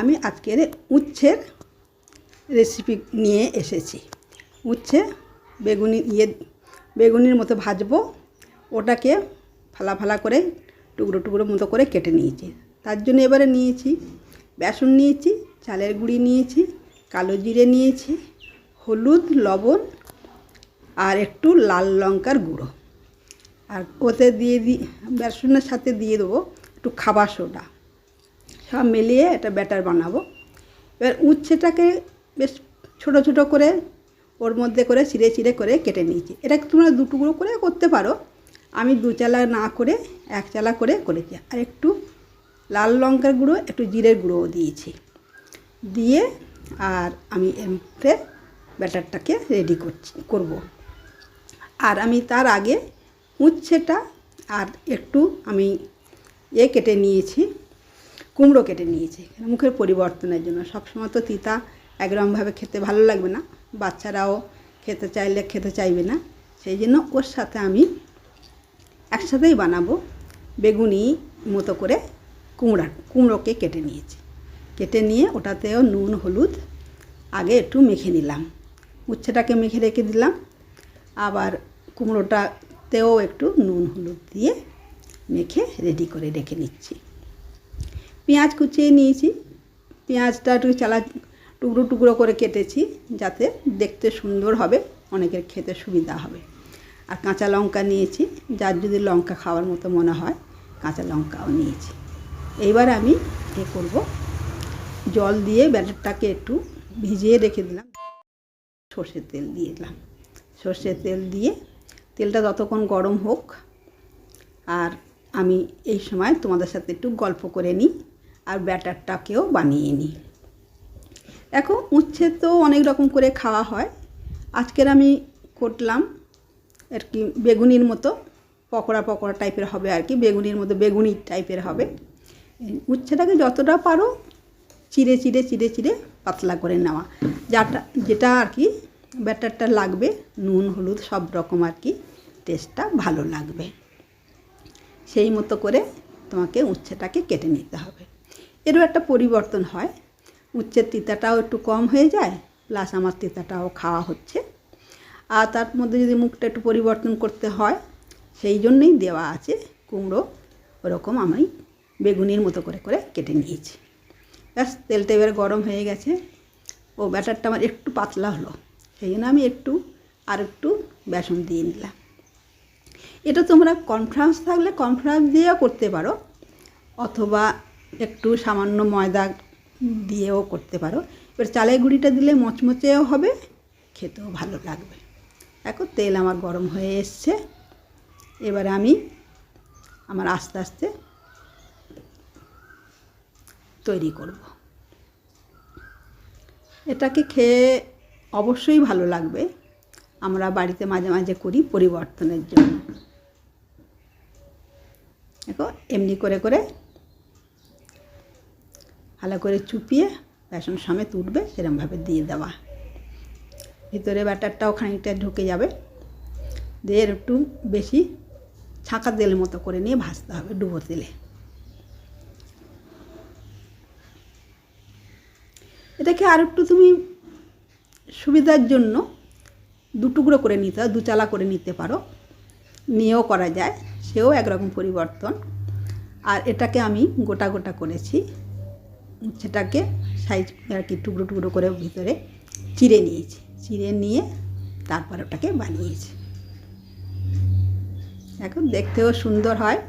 আমি আজকের উচ্ছের রেসিপি নিয়ে এসেছি। উচ্ছে বেগুনি ইয়ে বেগুনির মতো ভাজবো, ওটাকে ফালা ফালা করে, টুকরো টুকরো মতো করে কেটে নিয়েছি। তার জন্য এবারে নিয়েছি বেসন নিয়েছি, চালের গুঁড়ি নিয়েছি, কালো জিরে নিয়েছি, হলুদ, লবণ আর একটু লাল লঙ্কার গুঁড়ো। আর ওতে দিয়ে দিই বেসনের সাথে দিয়ে দেবো একটু খাবার সোডা। সব মিলিয়ে একটা ব্যাটার বানাবো। এবার উচ্ছেটাকে বেশ ছোটো ছোটো করে ওর মধ্যে করে চিড়ে চিড়ে করে কেটে নিয়েছি। এটা তোমরা দু টুকরো করে করতে পারো। আমি দু চালা না করে, এক চালা করে করেছি। আর একটু লাল লঙ্কার গুঁড়ো, একটু জিরের গুঁড়োও দিয়েছি। দিয়ে আর আমি মধ্যে ব্যাটারটাকে রেডি করছি, করব। আর আমি তার আগে উচ্ছেটা আর একটু আমি এ কেটে নিয়েছি। কুমড়ো কেটে নিয়েছি। মুখের পরিবর্তনের জন্য। সবসময় তো তিতা একরকমভাবে খেতে ভালো লাগবে না। বাচ্চারাও খেতে চাইলে খেতে চাইবে না। সেই জন্য ওর সাথে আমি একসাথেই বানাবো বেগুনি মতো করে কুমড়া, কুমড়োকে কেটে নিয়েছি। কেটে নিয়ে ওটাতেও নুন, হলুদ আগে একটু মেখে নিলাম। উচ্ছেটাকে মেখে রেখে দিলাম। আবার কুমড়োটাতেও একটু নুন, হলুদ দিয়ে মেখে রেডি করে রেখে নিচ্ছি। পেঁয়াজ কুচিয়ে নিয়েছি। পেঁয়াজটা একটু চালা, টুকরো টুকরো করে কেটেছি যাতে দেখতে সুন্দর হবে, অনেকের খেতে সুবিধা হবে। আর কাঁচা লঙ্কা নিয়েছি, যার যদি লঙ্কা খাওয়ার মতো মনে হয়, কাঁচা লঙ্কাও নিয়েছি। এইবার আমি এ করব। জল দিয়ে ব্যাটারটাকে একটু ভিজিয়ে রেখে দিলাম। সর্ষের তেল দিয়ে দিলাম। সর্ষের তেল দিয়ে, তেলটা ততক্ষণ গরম হোক, আর আমি এই সময় তোমাদের সাথে একটু গল্প করে নিই। আর ব্যাটারটাকেও বানিয়ে নিই। দেখো, উচ্ছে তো অনেক রকম করে খাওয়া হয়। আজকের আমি করলাম আর কি বেগুনির মতো, পকোড়া পকোড়া টাইপের হবে আর কি, বেগুনির মতো বেগুনি টাইপের হবে। উচ্ছেটাকে যতটা পারো চিড়ে চিড়ে চিড়ে চিড়ে পাতলা করে নেওয়া। যাটা, যেটা আর কি ব্যাটারটা লাগবে, নুন, হলুদ, সব রকম আর কি টেস্টটা ভালো লাগবে। সেই মতো করে তোমাকে উচ্ছেটাকে কেটে নিতে হবে। এরও একটা পরিবর্তন হয়। উচ্ছের তিতাটাও একটু কম হয়ে যায়, প্লাস আমার তিতাটাও খাওয়া হচ্ছে। আর তার মধ্যে যদি মুখটা একটু পরিবর্তন করতে হয়, সেই জন্যই দেওয়া আছে কুমড়ো, ওরকম আমি বেগুনির মতো করে করে কেটে নিয়েছি। ব্যাস, তেলটা এবার গরম হয়ে গেছে। ও ব্যাটারটা আমার একটু পাতলা হলো, সেই জন্য আমি একটু আর একটু বেসন দিয়ে নিলাম। এটা তোমরা কনফারেন্স থাকলে কনফারেন্স দিয়েও করতে পারো, অথবা একটু সামান্য ময়দা দিয়েও করতে পারো। এবার চালের গুঁড়িটা দিলে মচমচেও হবে, খেতেও ভালো লাগবে। দেখো তেল আমার গরম হয়ে এসছে। এবার আমি আমার আস্তে আস্তে তৈরি করব। এটাকে খেয়ে অবশ্যই ভালো লাগবে। আমরা বাড়িতে মাঝে মাঝে করি পরিবর্তনের জন্য। দেখো, এমনি করে করে ভালো করে চুপিয়ে বেসন সমেত উঠবে, সেরমভাবে দিয়ে দেওয়া। ভিতরে ব্যাটারটাও খানিকটা ঢুকে যাবে। দিয়ে একটু বেশি ছাঁকা তেল মতো করে নিয়ে ভাজতে হবে ডুবো তেলে। এটাকে আর একটু তুমি সুবিধার জন্য দু টুকরো করে নিতে হয় দু চালা করে নিতে পারো। নিয়েও করা যায়, সেও একরকম পরিবর্তন। আর এটাকে আমি গোটা গোটা করেছি। সেটাকে সাইজ আর কি টুকরো টুকরো করে ভিতরে চিড়ে নিয়েছি। চিড়ে নিয়ে তারপর ওটাকে বানিয়েছি। এখন দেখতেও সুন্দর হয়।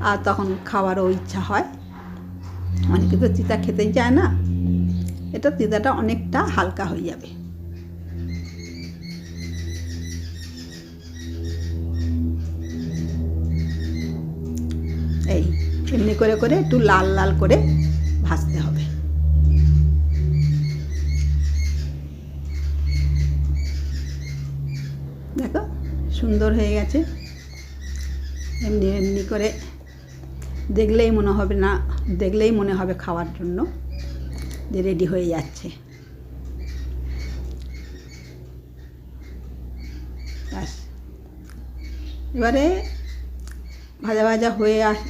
আর তখন খাওয়ারও ইচ্ছা হয়। অনেকে তো তিতা খেতেই চায় না। এটা তিতাটা অনেকটা হালকা হয়ে যাবে। এই এমনি করে করে একটু লাল লাল করে ভাজতে হবে। দেখো, সুন্দর হয়ে গেছে। এমনি এমনি করে দেখলেই মনে হবে না, দেখলেই মনে হবে খাওয়ার জন্য যে রেডি হয়ে যাচ্ছে। এবারে ভাজা ভাজা হয়ে আস,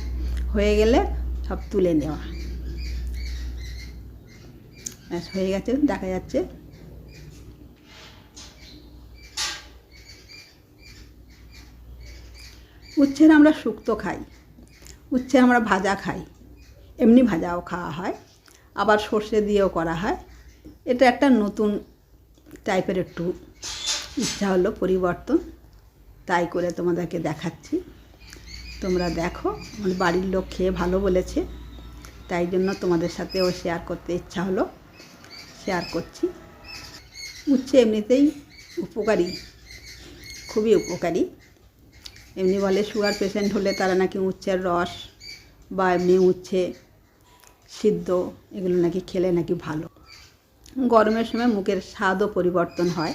হয়ে গেলে সব তুলে নেওয়া। ব্যাস, হয়ে গেছে, দেখা যাচ্ছে। উচ্ছের আমরা শুক্তো খাই উচ্ছে আমরা ভাজা খাই, এমনি ভাজাও খাওয়া হয়, আবার সর্ষে দিয়েও করা হয়। এটা একটা নতুন টাইপের একটু ইচ্ছা হলো পরিবর্তন, তাই করে তোমাদেরকে দেখাচ্ছি। তোমরা দেখো আমার বাড়ির লোক খেয়ে ভালো বলেছে, তাই জন্য তোমাদের সাথেও শেয়ার করতে ইচ্ছা হলো। শেয়ার করছি। উচ্ছে এমনিতেই উপকারী, খুবই উপকারী। এমনি বলে সুগার পেশেন্ট হলে তারা নাকি উচ্ছের রস বা এমনি উচ্ছে সিদ্ধ, এগুলো নাকি খেলে নাকি ভালো। গরমের সময় মুখের স্বাদও পরিবর্তন হয়।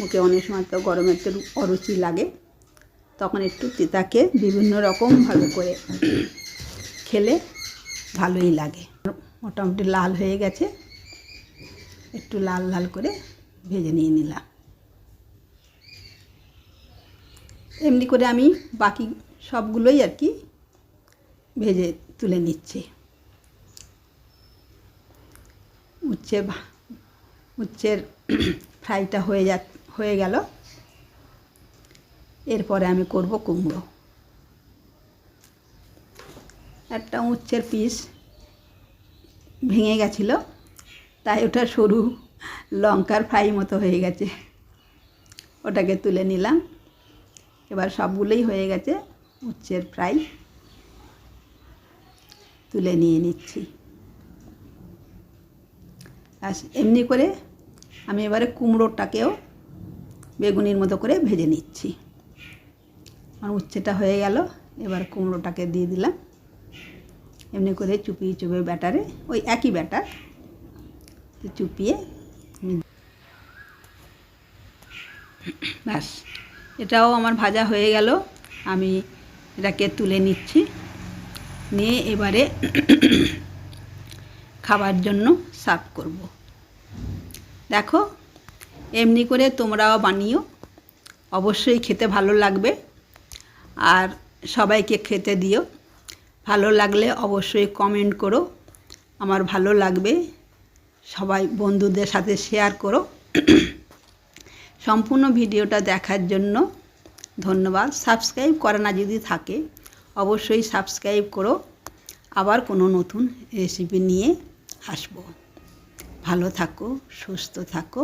মুখে অনেক সময় তো গরমের তো অরুচি লাগে। তখন একটু তিতাকে বিভিন্ন রকমভাবে করে খেলে ভালোই লাগে। মোটামুটি লাল হয়ে গেছে। একটু লাল লাল করে ভেজে নিয়ে নিলাম। এমনি করে আমি বাকি সবগুলোই আর কি ভেজে তুলে নিচ্ছি। উচ্ছে উচ্ছের ফ্রাইটা হয়ে যা হয়ে গেল। এরপরে আমি করব কুমড়ো। একটা উচ্ছের পিস ভেঙে গেছিল। তাই ওটা সরু লঙ্কার ফ্রাই মতো হয়ে গেছে। ওটাকে তুলে নিলাম। এবার সবগুলোই হয়ে গেছে উচ্ছের ফ্রাই। তুলে নিয়ে নিচ্ছি। আর এমনি করে আমি এবারে কুমড়োটাকেও বেগুনির মতো করে ভেজে নিচ্ছি। আমার উচ্ছেটা হয়ে গেল, এবার কুমড়োটাকে দিয়ে দিলাম। এমনি করে চুপিয়ে চুপিয়ে ব্যাটারে, ওই একই ব্যাটার। চুপিয়ে ব্যাস। এটাও আমার ভাজা হয়ে গেল। আমি এটাকে তুলে নিচ্ছি। নিয়ে এবারে খাবার জন্য সার্ভ করব। দেখো, এমনি করে তোমরাও বানিও। অবশ্যই খেতে ভালো লাগবে। আর সবাইকে খেতে দিও। ভালো লাগলে অবশ্যই কমেন্ট করো। আমার ভালো লাগবে। সবাই বন্ধুদের সাথে শেয়ার করো। সম্পূর্ণ ভিডিওটা দেখার জন্য ধন্যবাদ। সাবস্ক্রাইব করে না যদি থাকে, অবশ্যই সাবস্ক্রাইব করো। আবার কোনো নতুন রেসিপি নিয়ে আসব। ভালো থাকো, সুস্থ থাকো।